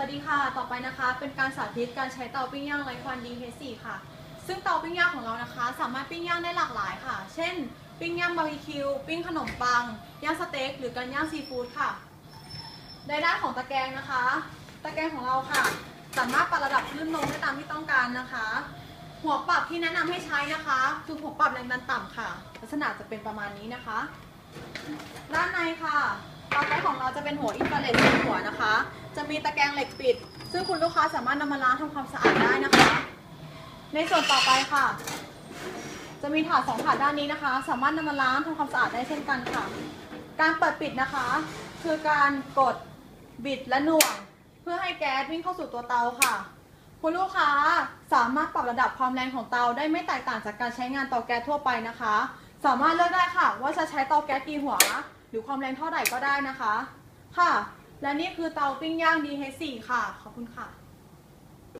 วัสดีค่ะ ต่อไปนะคะ เป็นการสาธิตการใช้เตาปิ้งย่างไร้ควัน DH4 ค่ะ ซึ่งเตาปิ้งย่างของเรานะคะ สามารถปิ้งย่างได้หลากหลายค่ะ เช่น ปิ้งย่างบาร์บีคิว ปิ้งขนมปัง ย่างสเต็ก หรือการย่างซีฟู้ดค่ะ ในด้านของตะแกรงนะคะ ตะแกรงของเราค่ะ สามารถปรับระดับคลื่นลมได้ตามที่ต้องการนะคะ หัวปรับที่แนะนำให้ใช้นะคะคือหัวปรับแรงดันต่ำค่ะ ลักษณะจะเป็นประมาณนี้นะคะ ด้านในค่ะเตาแก๊สของเราจะเป็นหัวอินฟราเรดเป็นหัวนะคะ จะมีตะแกรงเหล็กปิด ซึ่งคุณลูกค้าสามารถนำมาล้างทำความสะอาดได้นะคะ ในส่วนต่อไปค่ะ จะมีถาดสองถาดด้านนี้นะคะ สามารถนำมาล้างทำความสะอาดได้เช่นกันค่ะ การเปิดปิดนะคะ คือการกดบิดและหน่วง เพื่อให้แก๊สวิ่งเข้าสู่ตัวเตาค่ะ คุณลูกค้าสามารถปรับระดับความแรงของเตาได้ไม่แตกต่างจากการใช้งานเตาแก๊สทั่วไปนะคะ สามารถเลือกได้ค่ะ ว่าจะใช้เตาแก๊สกี่หัว หรือความแรงเท่าไหร่ก็ได้นะคะ ค่ะ และนี่คือเตาปิ้งย่าง DH4 ค่ะ ขอบคุณค่ะ